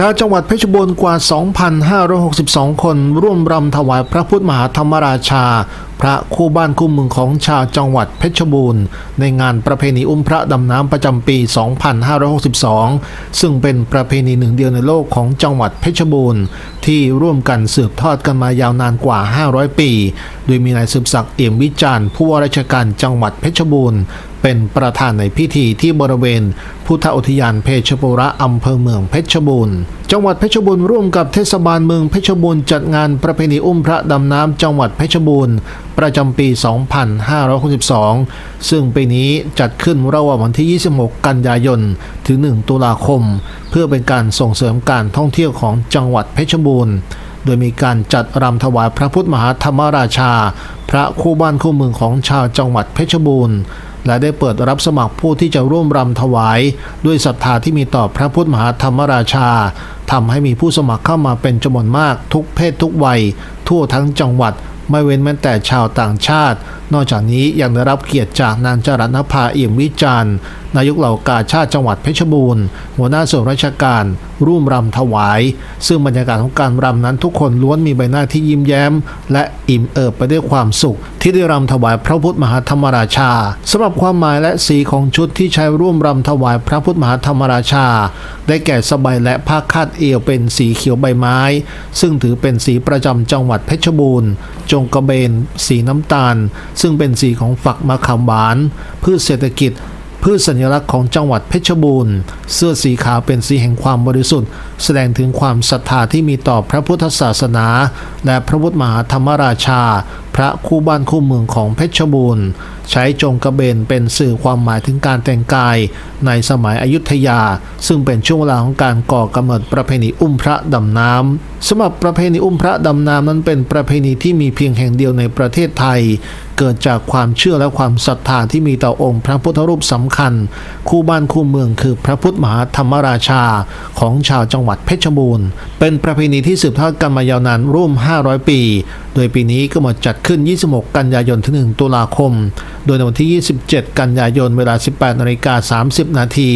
ชาวจังหวัดเพชรบูรณ์กว่า 2,562 คน ร่วมรำถวายพระพุทธมหาธรรมราชา พระคู่บ้านคู่เมืองของชาวจังหวัดเพชรบูรณ์ ในงานประเพณีอุ้มพระดำน้ำประจำปี 2562 ซึ่งเป็นประเพณีหนึ่งเดียวในโลกของจังหวัดเพชรบูรณ์ ที่ร่วมกันสืบทอดกันมายาวนานกว่า 500 ปี โดยมีนายสืบศักดิ์เอี่ยมวิจารณ์ผู้ว่าราชการจังหวัดเพชรบูรณ์เป็นประธานในพิธีที่บริเวณ พุทธอุทยานเพชรบุระอำเภอเมืองเพชรบูรณ์จังหวัดเพชรบูรณ์ร่วมกับเทศบาลเมืองเพชรบูรณ์จัดงานประเพณีอุ้มพระดำน้ำจังหวัดเพชรบูรณ์ ประจำปี 2562 ซึ่งปีนี้จัดขึ้นระหว่างวันที่ 26 กันยายน ถึง 1 ตุลาคม เพื่อเป็นการส่งเสริมการท่องเที่ยวของจังหวัดเพชรบูรณ์ โดยมีการจัดรำถวายพระพุทธมหาธรรมราชา พระคู่บ้านคู่เมืองของชาวจังหวัดเพชรบูรณ์และได้เปิดรับสมัครผู้ที่จะร่วมรำถวาย ด้วยศรัทธาที่มีต่อพระพุทธมหาธรรมราชาทำให้มีผู้สมัครเข้ามาเป็นจำนวนมากทุกเพศทุกวัย ทั่วทั้งจังหวัด ไม่เว้นแม้แต่ชาวต่างชาติ นอกจากนี้ยังได้รับเกียรติจากนางจรัญภาเอี่ยมวิจารณ์นายกเหล่ากาชาติจังหวัดเพชรบูรณ์ หัวหน้าส่วนราชการ ร่วมรำถวาย ซึ่งบรรยากาศของการรำนั้นทุกคนล้วนมีใบหน้าที่ยิ้มแย้ม และอิ่มเอิบไปด้วยความสุข ที่ได้รำถวายพระพุทธมหาธรรมราชาสำหรับความหมายและสีของชุดที่ใช้ร่วมรำถวายพระพุทธมหาธรรมราชา ได้แก่สบายและผ้าคาดเอวเป็นสีเขียวใบไม้ ซึ่งถือเป็นสีประจำจังหวัดเพชรบูรณ์ จงกระเบน สีน้ำตาล ซึ่งเป็นสีของฝักมะขามหวานพืชเศรษฐกิจ พืชสัญลักษณ์ของจังหวัดเพชรบูรณ์ เสื้อสีขาวเป็นสีแห่งความบริสุทธิ์ แสดงถึงความศรัทธาที่มีต่อพระพุทธศาสนา และพระพุทธมหาธรรมราชา พระคู่บ้านคู่เมืองของเพชรบูรณ์ ใช้จงกระเบนเป็นสื่อความหมายถึงการแต่งกาย ในสมัยอยุธยา ซึ่งเป็นช่วงเวลาของการก่อกำเนิดประเพณีอุ้มพระดำน้ำสำหรับประเพณีอุ้มพระดำน้ำนั้นเป็นประเพณีที่มีเพียงแห่งเดียวในประเทศไทย เกิดจากความเชื่อและความศรัทธาที่มีต่อองค์พระพุทธรูปสำคัญ คู่บ้านคู่เมืองคือพระพุทธมหาธรรมราชาของชาวจังหวัดเพชรบูรณ์ เป็นประเพณีที่สืบทอดกันมายาวนานร่วม 500 ปี โดยปีนี้ก็มาจัดขึ้น 26 กันยายนถึง 1 ตุลาคม โดยในวันที่ 27 กันยายนเวลา 18นาฬิกา30 นาที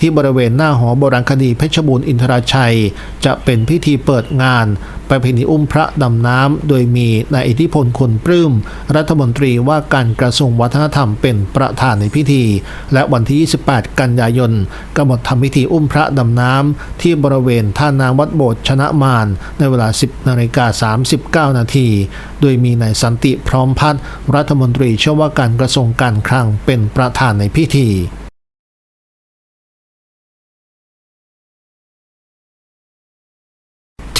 ที่บริเวณหน้าหอโบราณคดีเพชรบูรณ์อินทราชัย จะเป็นพิธีเปิดงานประเพณีอุ้มพระดำน้ำ โดยมีนายอิทธิพลคนปลื้ม รัฐมนตรีว่าการกระทรวงวัฒนธรรมเป็นประธานในพิธี และวันที่ 28 กันยายนกำหนดทำพิธีอุ้มพระดำน้ำ ที่บริเวณท่าน้ำวัดโบสถ์ชนะมารในเวลา 10นาฬิกา39 นาที โดยมีนายสันติพร้อมพัฒน์รัฐมนตรีช่วยว่าการกระทรวงการคลังเป็นประธานในพิธี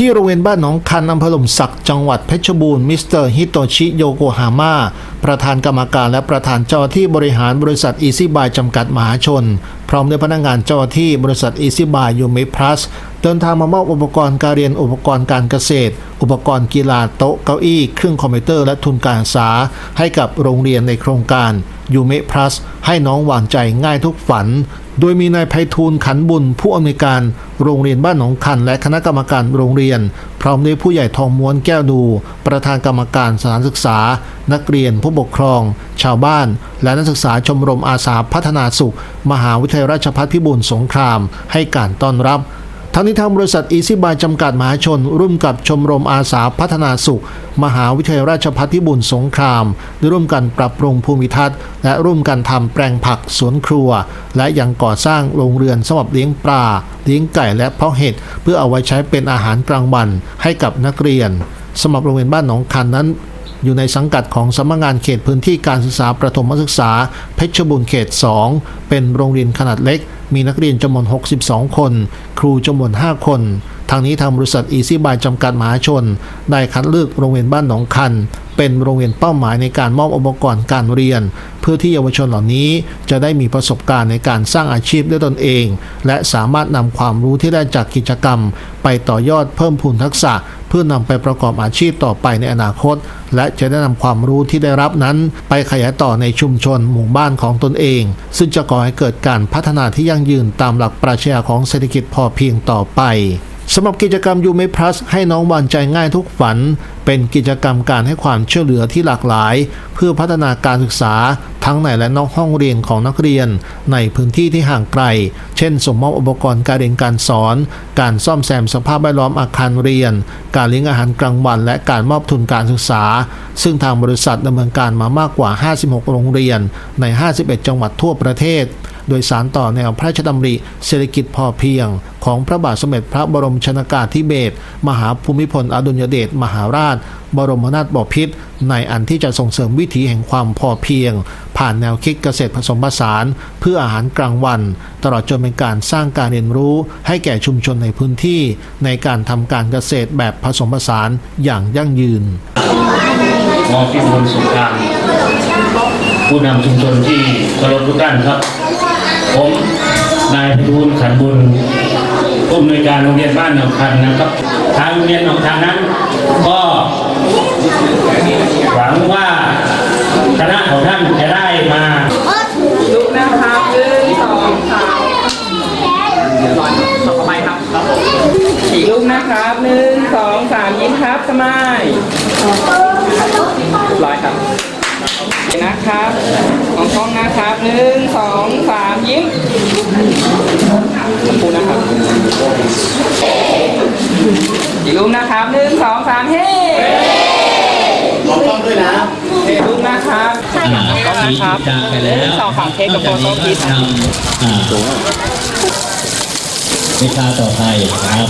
ที่โรงเรียนบ้านหนองคันอำเภอหล่มสักจังหวัดเพชรบูรณ์มิสเตอร์ฮิโตชิโยโกฮาม่าประธานกรรมการและประธานเจ้าที่บริหารบริษัทอีซี่บายจำกัดมหาชน พร้อมด้วยพนักงานเจ้าหน้าที่บริษัทอีซี่บายยูมิพลัสเดินทางมามอบอุปกรณ์การเรียนอุปกรณ์การเกษตร อุปกรณ์กีฬาโต๊ะเก้าอี้ เครื่องคอมพิวเตอร์และทุนการศึกษา ให้กับโรงเรียนในโครงการยูเมพลัสให้น้องวางใจง่ายทุกฝัน โดยมีนายไพฑูรย์ขันบุญ ผู้อำนวยการโรงเรียนบ้านหนองคัน และคณะกรรมการโรงเรียน พร้อมด้วยผู้ใหญ่ทองม้วนแก้วดู ประธานกรรมการสถานศึกษา นักเรียนผู้ปกครอง ชาวบ้าน และนักศึกษาชมรมอาสาพัฒนาสุข มหาวิทยาลัยราชภัฏพิบูลสงคราม ให้การต้อนรับ ทั้งนี้ทางบริษัทอีซี่บายจำกัดมหาชน ร่วมกับชมรมอาสาพัฒนาสุข มหาวิทยาลัยราชภัฏพิบูลสงครามได้ร่วมกันปรับปรุงภูมิทัศน์ และร่วมกันทำแปลงผักสวนครัว และยังก่อสร้างโรงเรือนสำหรับเลี้ยงปลาเลี้ยงไก่และเพาะเห็ดเพื่อเอาไว้ใช้เป็นอาหารกลางวันให้กับนักเรียนสำหรับโรงเรียนบ้านหนองคันนั้น อยู่ในสังกัดของสำนักงานเขตพื้นที่การศึกษาประถมศึกษา เพชรบูรณ์เขต 2 เป็นโรงเรียนขนาดเล็ก มีนักเรียนจำนวน 62 คน ครูจำนวน 5 คนทางนี้ทางบริษัทอีซี่บายจำกัดมหาชน ได้คัดเลือกโรงเรียนบ้านหนองคัน เป็นโรงเรียนเป้าหมายในการมอบอุปกรณ์การเรียน เพื่อที่เยาวชนเหล่านี้จะได้มีประสบการณ์ในการสร้างอาชีพด้วยตนเอง และสามารถนำความรู้ที่ได้จากกิจกรรม ไปต่อยอดเพิ่มพูนทักษะ เพื่อนำไปประกอบอาชีพต่อไปในอนาคต และจะได้นำความรู้ที่ได้รับนั้น ไปขยายต่อในชุมชนหมู่บ้านของตนเอง ซึ่งจะก่อให้เกิดการพัฒนาที่ยั่งยืนตามหลักปรัชญาของเศรษฐกิจพอเพียงต่อไป สำหรับกิจกรรมยูเมพลัสให้น้องวางใจง่ายทุกฝัน เป็นกิจกรรมการให้ความช่วยเหลือที่หลากหลาย เพื่อพัฒนาการศึกษาททั้งในและนอกห้องเรียนของนักเรียน ในพื้นที่ที่ห่างไกล เช่น สมมอบอุปกรณ์การเรียนการสอน การซ่อมแซมสภาพแวดล้อมอาคารเรียน การเลี้ยงอาหารกลางวัน และการมอบทุนการศึกษา ซึ่งทางบริษัทดำเนินการมามากกว่า 56 โรงเรียนใน 51 จังหวัดทั่วประเทศ โดยสารต่อแนวพระราชดำริเศรษฐกิจพอเพียง ของพระบาทสมเด็จพระบรมชนากาธิเบศรมหาภูมิพลอดุลยเดชมหาราช บรมนาถบพิตรในอันที่จะส่งเสริมวิถีแห่งความพอเพียง ผ่านแนวคิดเกษตรผสมผสาน เพื่ออาหารกลางวัน ตลอดจนเป็นการสร้างการเรียนรู้ให้แก่ชุมชนในพื้นที่ ในการทำการเกษตรแบบผสมผสานอย่างยั่งยืนมอพิบูลสุขามผู้นำชุมชนที่เคารพทุกท่านครับ นายพิบูลขันบุญผู้อำนวยการโรงเรียนบ้านหนองคันนะครับ ทางโรงเรียนหนองคันนั้น ก็หวังว่าคณะของท่านจะได้มาลุกนะครับหนึ่งสองสามต่อไปครับขีดลุกนะครับหนึ่งสองสามยิ้มครับสมายร้อยครับ นะครับของกล้องนะครับหนึ่งสองสามยิ้มขอบคุณนะครับ อีกลุกนะครับหนึ่งสองสามเฮ้มองกล้องด้วยนะเฮ้ลุกนะครับอ่าชี้จุดกลางไปแล้วสองสามเค้กกับโฟนอกโต้จากนี้คิดก็ทำอ่าวิชาต่อไปนะครับ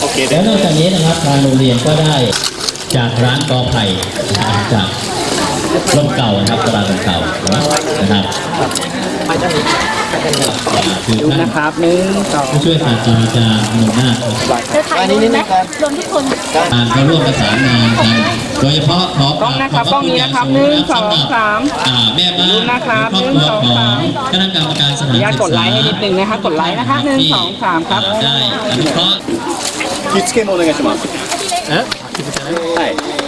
โอเคแล้วนอกจากนี้นะครับทางโรงเรียนก็ได้จากร้านกอไผ่นะครับจาก ร่มเก่านะครับตลาดร่มเก่านะครับอ่าคือดูท่านนะครับหนึ่งสองผู้ช่วยศาสตราจารย์หนุ่มนาคเธอถ่ายรูปไหมรวมทุกคนการเข้าร่วมประสานงานกันโดยเฉพาะขอกล้องนะครับกล้องนี้นะครับหนึ่งสองสามอ่าแม่บ้านดูนะครับครอบครัวหนึ่งสองของสามคณะกรรมการสขอถาอนนุญาตศึกกดไลษาค์ให้นิดนึงนะคะกดไลค์นะคะหนึ่งสองสามครับได้อนุเคราะห์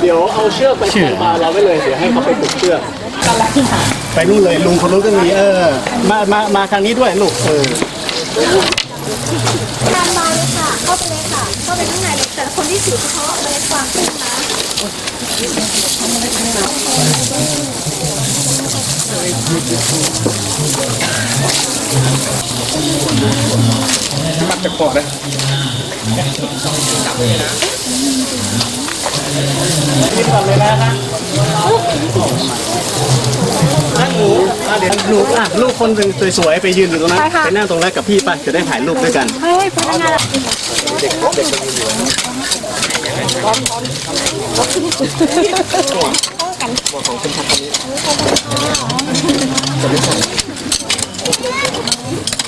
เดี๋ยวเอาเชือกไปผูกมาเราไว้เลย เดี๋ยวให้เขาไปผูกเชือกไปนู่นเลยลุงคนนู้นก็มีเออ มามามาทางนี้ด้วยลูกเออทานมาเลยค่ะ เข้าไปเลยค่ะ เข้าไปข้างในเลยแต่คนที่ถือเฉพาะเมล็ดกวางตุ้งนะ นี่ก่อนเลยนะนะนั่งหนูอะเดี๋ยวหนูอะลูกคนหนึ่งสวยๆไปยืนอยู่ตรงนั้น ไปนั่งตรงนั้นกับพี่ไปจะได้ถ่ายรูปด้วยกัน เฮ้ยพนักงานค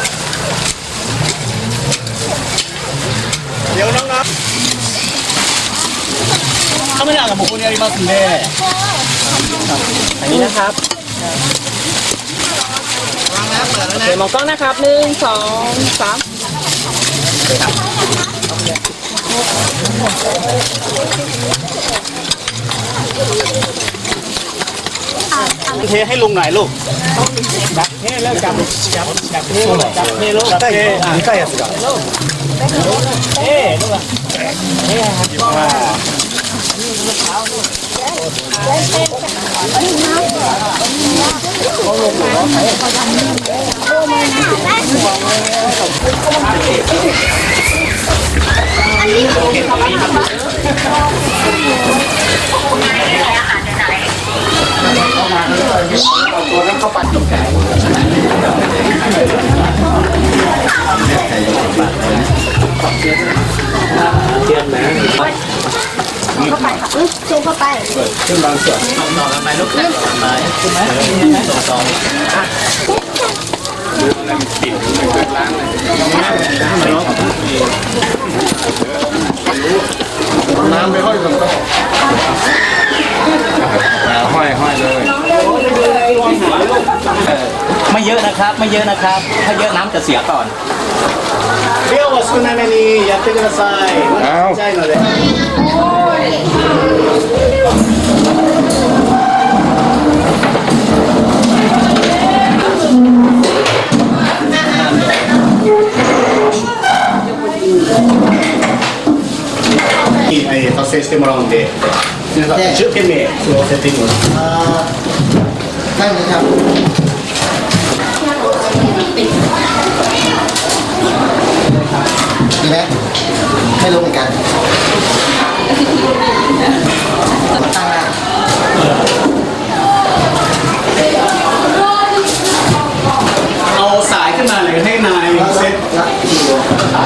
เดี๋ยวน้องๆข้าไม่อยากกับผมคนนี้มาสิเลยอันนี้นะครับเดี๋ยวมองกล้องนะครับหนึ่งสองสามเทให้ลุงหน่อยลูกจับเทแล้วจับจับจับเทจับเทลูกจับเท เอ๊ะลูกอะเอ๊ะครับก็ตัวนั้นเข้าไปตรงแขน ไปขึ้นบางส่วนต่อกัไปลูกขึ้นต่อไปขึ้นไหมต่อต่อดูอะน้ำดิบล้างน้ำไปห้อยก่อนก็ห้อยห้อยเลยไม่เยอะนะครับ ไม่เยอะนะครับ ถ้าเยอะน้ำจะเสียก่อน 量は少なめにやってください。ちっちゃいので。はい達成してもらうんで、皆さん一生懸命過ごせています。ดี ไหมไม่รู้เหมือนกันตั้งหน้าเอาสายขึ้นมาเลยให้นายเซ็ตละทีเดียวเอา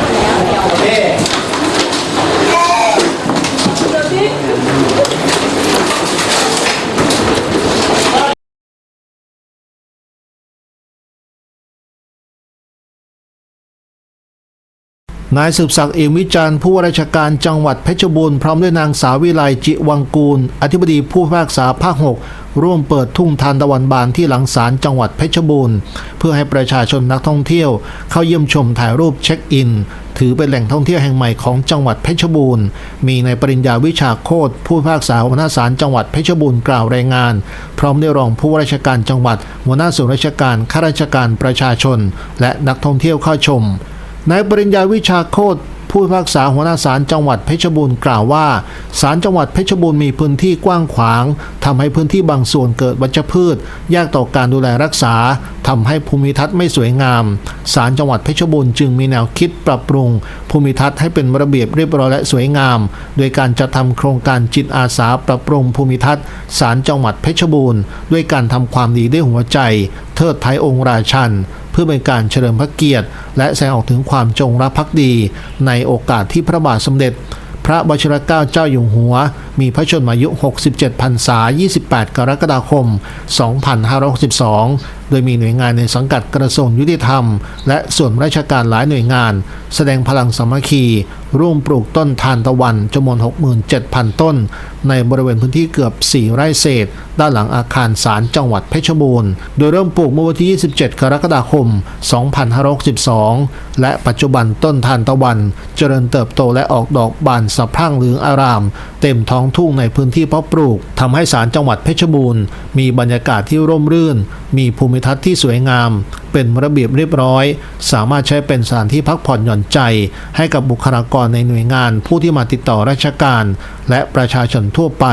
นายสืบศักดิ์เอมวิจารณ์ผู้ว่าราชการจังหวัดเพชรบูรณ์พร้อมด้วยนางสาววิไลจิวังกูล อธิบดีผู้พิพากษาภาค 6 ร่วมเปิดทุ่งทานตะวันบานที่หลังศาลจังหวัดเพชรบูรณ์ เพื่อให้ประชาชนนักท่องเที่ยว เข้าเยี่ยมชมถ่ายรูปเช็คอิน ถือเป็นแหล่งท่องเที่ยวแห่งใหม่ของจังหวัดเพชรบูรณ์ มีในายปริญญาวิชาโคตรผู้พิพากษาหัวหน้าศาลจังหวัดเพชรบูรณ์กล่าวรายงาน พร้อมด้วยรองผู้ว่าราชการจังหวัดหัวหน้าส่วนราชการข้าราชการประชาชน และนักท่องเที่ยวเข้าชม นายปริญญาวิชาโคตรผู้พิพากษาหัวหน้าศาลจังหวัดเพชรบูรณ์กล่าวว่าศาลจังหวัดเพชรบูรณ์มีพื้นที่กว้างขวางทำให้พื้นที่บางส่วนเกิดวัชพืช ยากต่อการดูแลรักษาทำให้ภูมิทัศน์ไม่สวยงามศาลจังหวัดเพชรบูรณ์จึงมีแนวคิดปรับปรุง ภูมิทัศน์ให้เป็นระเบียบเรียบร้อยและสวยงาม โดยการจัดทำโครงการจิตอาสาปรับปรุงภูมิทัศน์ศาลจังหวัดเพชรบูรณ์ ด้วยการทำความดีด้วยหัวใจ เทิดไทยองค์ราชันเพื่อเป็นการเฉลิมพระเกียรติ และแสดงออกถึงความจงรักภักดี ในโอกาสที่พระบาทสมเด็จ พระวชิรเกล้าเจ้าอยู่หัว มีพระชนมายุ 67พรรษา 28 กรกฎาคม 2562 โดยมีหน่วยงานในสังกัดกระทรวงยุติธรรม และส่วนราชการหลายหน่วยงาน แสดงพลังสามัคคี ร่วมปลูกต้นทานตะวันจำนวน 67,000 ต้น ในบริเวณพื้นที่เกือบ 4 ไร่เศษ ด้านหลังอาคารศาลจังหวัดเพชรบูรณ์ โดยเริ่มปลูกเมื่อวันที่ 27 กรกฎาคม 2562 และปัจจุบันต้นทานตะวัน เจริญเติบโตและออกดอกบานสะพรั่งเหลืองอาราม เต็มท้องทุ่งในพื้นที่เพาะปลูกทำให้ศาลจังหวัดเพชรบูรณ์ มีบรรยากาศที่ร่มรื่น มีภูมิทัศน์ที่สวยงาม เป็นระเบียบเรียบร้อย สามารถใช้เป็นสถานที่พักผ่อนหย่อนใจ ให้กับบุคลากรในหน่วยงานผู้ที่มาติดต่อราชการ และประชาชนทั่วไป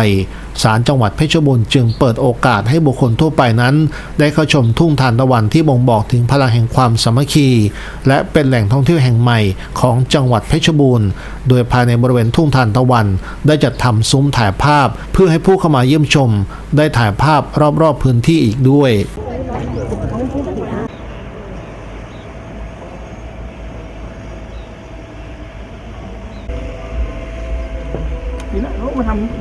ศาลจังหวัดเพชรบูรณ์จึงเปิดโอกาสให้บุคคลทั่วไปนั้น ได้เข้าชมทุ่งทานตะวันที่บ่งบอกถึงพลังแห่งความสามัคคี และเป็นแหล่งท่องเที่ยวแห่งใหม่ของจังหวัดเพชรบูรณ์ โดยภายในบริเวณทุ่งทานตะวัน ได้จัดทำซุ้มถ่ายภาพ เพื่อให้ผู้เข้ามาเยี่ยมชม ได้ถ่ายภาพรอบๆพื้นที่อีกด้วย นี่นะเขามาทำ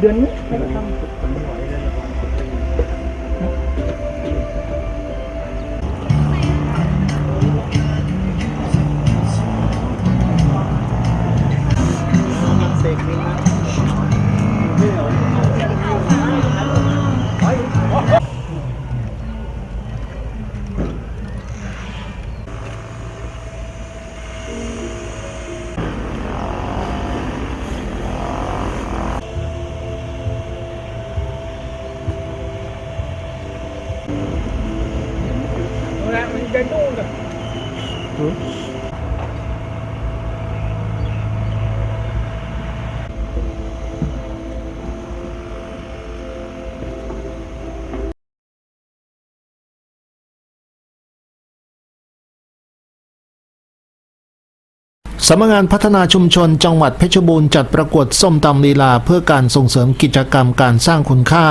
สำนักงานพัฒนาชุมชนจังหวัดเพชรบูรณ์จัดประกวดส้มตำลีลาเพื่อการส่งเสริมกิจกรรมการสร้างคุณค่า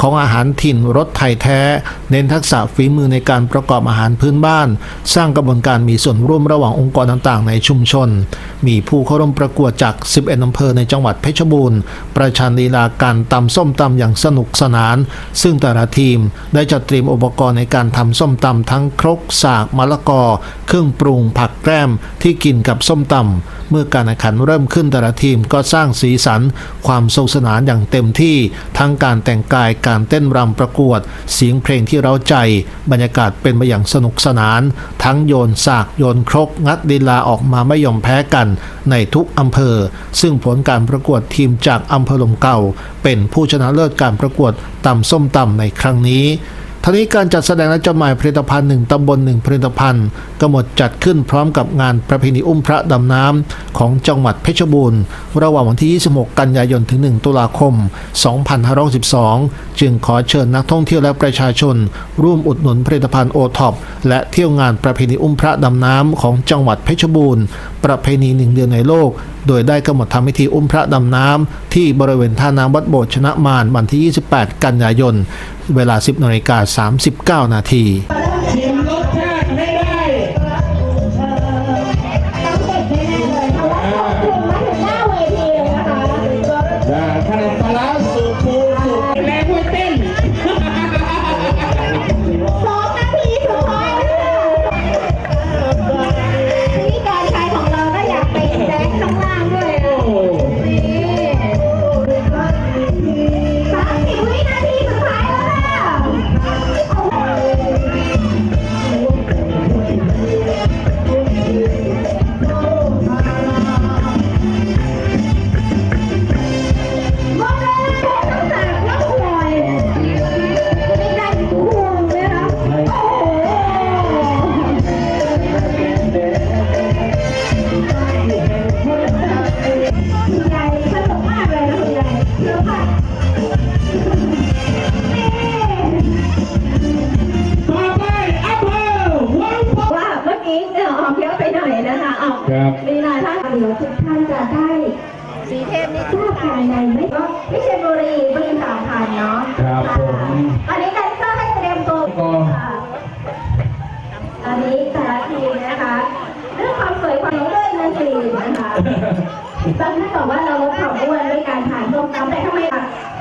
ของอาหารถิ่นรสไทยแท้ เน้นทักษะฝีมือในการประกอบอาหารพื้นบ้าน สร้างกระบวนการมีส่วนร่วมระหว่างองค์กรต่างๆ ในชุมชน มีผู้เข้าร่วมประกวดจาก 11อำเภอในจังหวัดเพชรบูรณ์ ประชันลีลาการตำส้มตำอย่างสนุกสนาน ซึ่งแต่ละทีมได้จัดเตรียมอุปกรณ์ในการทำส้มตำทั้งครกสากมะละกอ เครื่องปรุงผักแกล้มที่กินกับส้มตำเมื่อการแข่งขันเริ่มขึ้นแต่ละทีมก็สร้างสีสัน ความสนุกสนานอย่างเต็มที่ ทั้งการแต่งกายการเต้นรำประกวด เสียงเพลงที่เร้าใจ บรรยากาศเป็นไปอย่างสนุกสนาน ทั้งโยนสากโยนครก งัดลีลาออกมาไม่ยอมแพ้กันในทุกอำเภอ ซึ่งผลการประกวดทีมจากอำเภอลมเก่า เป็นผู้ชนะเลิศการประกวดตำส้มตำในครั้งนี้ ทั้งนี้การจัดแสดงและจำหน่ายผลิตภัณฑ์หนึ่งตำบลหนึ่งผลิตภัณฑ์กำหนดจัดขึ้นพร้อมกับงานประเพณีอุ้มพระดำน้ำของจังหวัดเพชรบูรณ์ระหว่างวันที่ 26 กันยายนถึง 1 ตุลาคม 2512 จึงขอเชิญนักท่องเที่ยวและประชาชน ร่วมอุดหนุนผลิตภัณฑ์โอท็อปและเที่ยวงานประเพณีอุ้มพระดำน้ำของจังหวัดเพชรบูรณ์ประเพณีหนึ่งเดียวในโลก โดยได้กำหนดทำพิธีอุ้มพระดำน้ำที่บริเวณท่าน้ำวัดโบสถ์ชนะมารวันที่ 28 กันยายน เวลา 10นาฬิกา39 นาที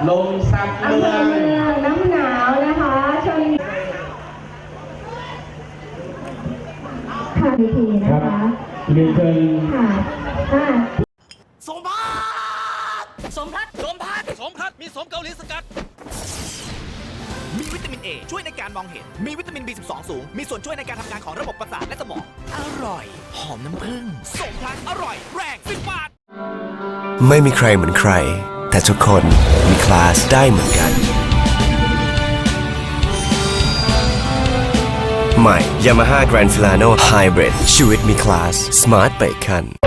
ลงซับอำเมืเภอองเมืองน้ำหนาวนะคะชนค่ะวิธีนะคะเรียนเชิญค่ะอ่าสมพัฒน์สมพัฒน์สมพัฒน์สมพัฒน์มีสมเกาหลีสกัดมีวิตามิน A ช่วยในการมองเห็น มีวิตามิน B12 สูง มีส่วนช่วยในการทำงานของระบบประสาทและสมอง อร่อย หอมน้ำผึ้งสมพัฒน์อร่อย แรงสิบบาท ไม่มีใครเหมือนใคร แต่ทุกคนมีคลาสได้เหมือนกัน ใหม่ Yamaha Grand Filano Hybrid ชีวิตมีคลาส Smart ไปคัน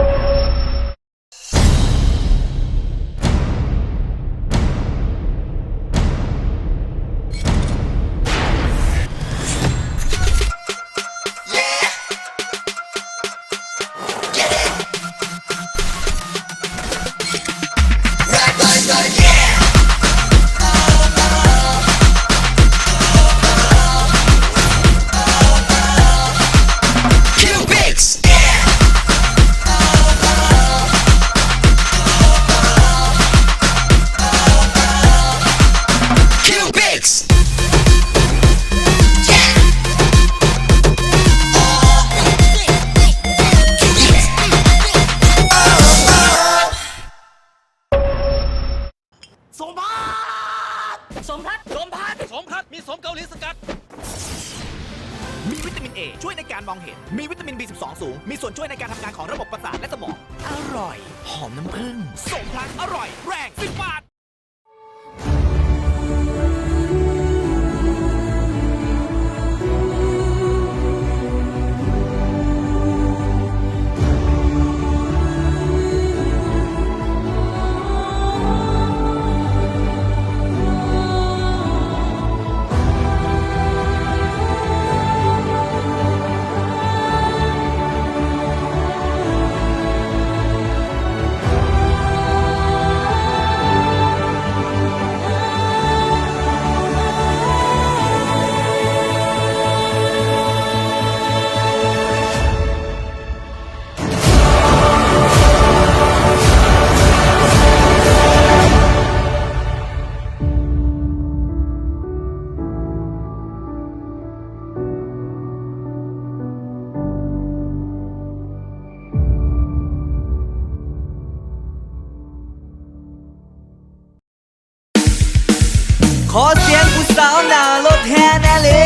ขอเสียงผู้สาวหน้ารถแห่แน่เลย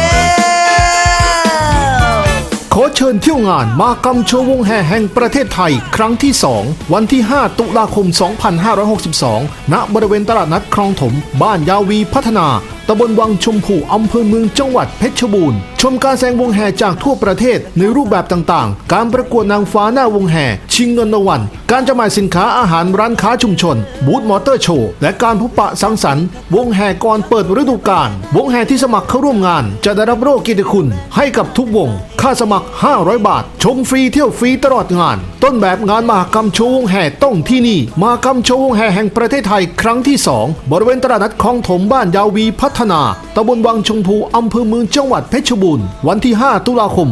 ขอเชิญเที่ยวงานมากรรมโชว์วงแห่แห่งประเทศไทย ครั้งที่ 2 วันที่ 5 ตุลาคม 2562 ณ บริเวณตลาดนัดคลองถม บ้านยาวีพัฒนา ตำบลวังชมพูอำเภอเมืองจังหวัดเพชรบูรณ์ มการแสดงวงแห่จากทั่วประเทศในรูปแบบต่างๆ การประกวดนางฟ้าหน้าวงแห่ ชิงเงินรางวัล การจำหน่ายสินค้าอาหารร้านค้าชุมชน บูธมอเตอร์โชว์ และการพบปะสังสรรค์ วงแห่ก่อนเปิดฤดูกาล วงแห่ที่สมัครเข้าร่วมงาน จะได้รับโรคกิติคุณ ให้กับทุกวง ค่าสมัคร 500 บาท ชมฟรีเที่ยวฟรีตลอดงาน ต้นแบบงานมหกรรมโชว์วงแห่ต้องที่นี่ มหกรรมโชว์วงแห่แห่งประเทศไทยครั้งที่ 2 บริเวณตลาดนัดคลองถมบ้านยาวีพัฒนาตำบลวังชมพูอำเภอเมืองจังหวัดเพชรบูรณ์วันที่ 5 ตุลาคม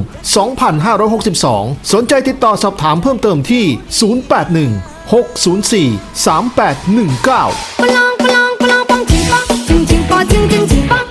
2562 สนใจติดต่อสอบถามเพิ่มเติมที่ 081 604 3819ปลองปลองปลองปองจิงปองจิงจิงปอจิงจิงจิงปอง